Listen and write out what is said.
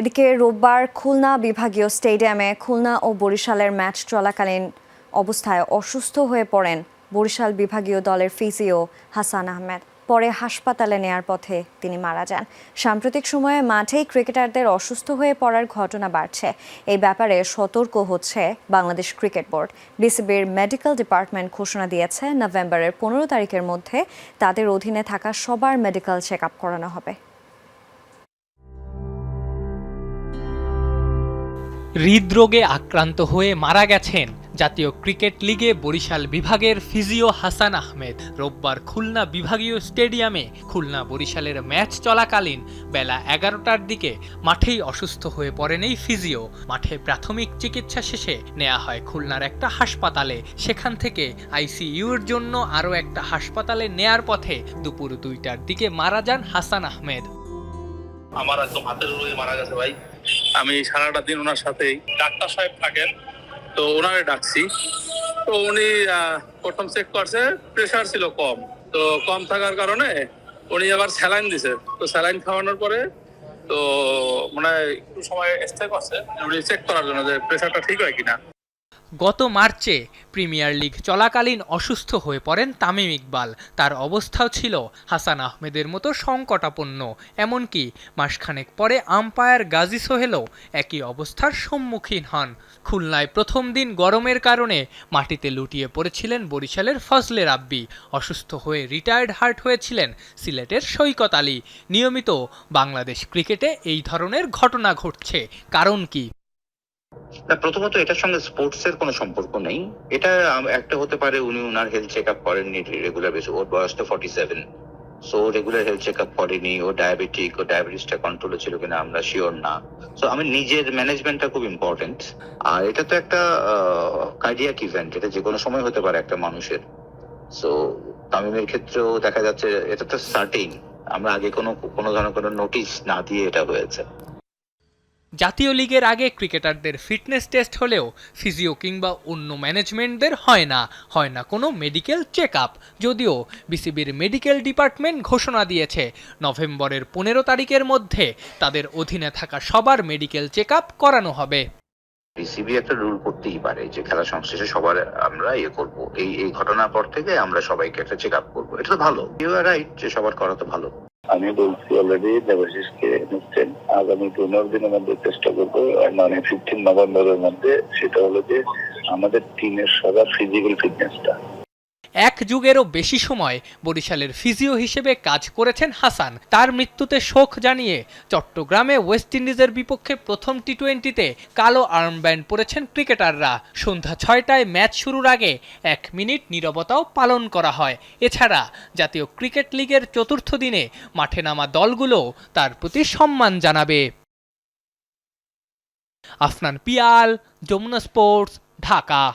এদিকে রোববার খুলনা বিভাগীয় স্টেডিয়ামে খুলনা ও বরিশালের ম্যাচ চলাকালীন অবস্থায় অসুস্থ হয়ে পড়েন বরিশাল বিভাগীয় দলের ফিজিও হাসান আহমেদ। পরে হাসপাতালে নেয়ার পথে তিনি মারা যান। সাম্প্রতিক সময়ে মাঠেই ক্রিকেটারদের অসুস্থ হয়ে পড়ার ঘটনা বাড়ছে। এই ব্যাপারে সতর্ক হচ্ছে বাংলাদেশ ক্রিকেট বোর্ড। বিসিবির মেডিকেল ডিপার্টমেন্ট ঘোষণা দিয়েছে, নভেম্বরের পনেরো তারিখের মধ্যে তাদের অধীনে থাকা সবার মেডিকেল চেক আপ করানো হবে। হৃদরোগে আক্রান্ত হয়ে মারা গেছেন জাতীয় ক্রিকেট লিগে বরিশাল বিভাগের ফিজিও হাসান আহমেদ। রোববার খুলনা বিভাগীয় স্টেডিয়ামে খুলনা বরিশালের ম্যাচ চলাকালীন বেলা এগারোটার দিকে মাঠেই অসুস্থ হয়ে পড়েন এই ফিজিও। মাঠে প্রাথমিক চিকিৎসা শেষে নেওয়া হয় খুলনার একটা হাসপাতালে। সেখান থেকে আইসিইউর জন্য আরও একটা হাসপাতালে নেয়ার পথে দুপুর দুইটার দিকে মারা যান হাসান আহমেদ। আমার একদম হাতের মারা গেছে ভাই। আমি সারাটা দিন ওনার সাথেই। ডাক্তার সাহেব থাকেন, তো ওনারে ডাকছি। তো উনি প্রথম চেক করছে প্রেশার ছিল কম। তো কম থাকার কারণে উনি আবার স্যালাইন দিছে। তো স্যালাইন খাওয়ানোর পরে, তো মানে একটু সময় স্টে করছে। উনি চেক করার জন্য যে প্রেশারটা ঠিক হয় কিনা। গত মার্চে প্রিমিয়ার লিগ চলাকালীন অসুস্থ হয়ে পড়েন তামিম ইকবাল। তার অবস্থাও ছিল হাসান আহমেদের মতো সংকটাপন্ন। এমনকি মাসখানেক পরে আম্পায়ার গাজী সোহেলও একই অবস্থার সম্মুখীন হন। খুলনায় প্রথম দিন গরমের কারণে মাটিতে লুটিয়ে পড়েছিলেন বরিশালের ফজলে রাব্বি। অসুস্থ হয়ে রিটায়ার্ড হার্ট হয়েছিলেন সিলেটের সৈকত আলী। নিয়মিত বাংলাদেশ ক্রিকেটে এই ধরনের ঘটনা ঘটছে। কারণ কি? না, প্রথমত এটার সঙ্গে স্পোর্টস এর কোনো সম্পর্ক নেই। এটা একটা হতে পারে উনি ওনার হেলথ চেক আপ করেননি রেগুলার বেসিস ওর বয়স তো forty seven so regular health check up করেনি, ও ডায়াবেটিক ও ডায়াবেটিসটা কন্ট্রোলে ছিল কিনা আমরা শিওর না। সো আমি নিজের ম্যানেজমেন্টটা খুব ইম্পর্টেন্ট আর এটা তো একটা কার্ডিয়াক ইভেন্ট এটা যে কোনো সময় হতে পারে একটা মানুষের। সো তামিমের ক্ষেত্রেও দেখা যাচ্ছে, এটা তো সার্টেইন আমরা আগে কোনো কোনো ধরনের কোনো নোটিশ না দিয়ে এটা হয়েছে। জাতীয় লিগের আগে ক্রিকেটারদের ফিটনেস টেস্ট হলেও ফিজিও কিংবা অন্য ম্যানেজমেন্টদের হয় না হয় না কোনো মেডিকেল চেক আপ যদিও বিসিবির মেডিকেল ডিপার্টমেন্ট ঘোষণা দিয়েছে, নভেম্বরের পনেরো তারিখের মধ্যে তাদের অধীনে থাকা সবার মেডিকেল চেক আপ করানো হবে। বিসিবি একটা রুল করতেই পারে যে খেলা সংশ্লিষ্ট সবার আমরা ইয়ে করব। এই এই ঘটনার পর থেকে আমরা সবাইকে একটা চেক আপ করব। এটা তো ভালো। ইউ আর রাইট যে সবার করা তো ভালো। আমি বলছি অলরেডি দেবাশিসকে নিচ্ছেন। আগামী পনেরো দিনের মধ্যে চেষ্টা করব মানে ফিফটিন নভেম্বরের মধ্যে সেটা হলো যে আমাদের টিমের সবার ফিজিক্যাল ফিটনেসটা এক যুগেরও বেশি সময় বরিশালের ফিজিও হিসেবে কাজ করেছেন হাসান। তার মৃত্যুতে শোক জানিয়ে চট্টগ্রামে ওয়েস্ট ইন্ডিজের বিপক্ষে প্রথম টি টোয়েন্টিতে কালো আর্মব্যান্ড পরেছেন ক্রিকেটাররা। সন্ধ্যা ছয়টায় ম্যাচ শুরুর আগে এক মিনিট নীরবতাও পালন করা হয়। এছাড়া জাতীয় ক্রিকেট লিগের চতুর্থ দিনে মাঠে নামা দলগুলো তার প্রতি সম্মান জানাবে। আফনান পিয়াল, যমুনা স্পোর্টস, ঢাকা।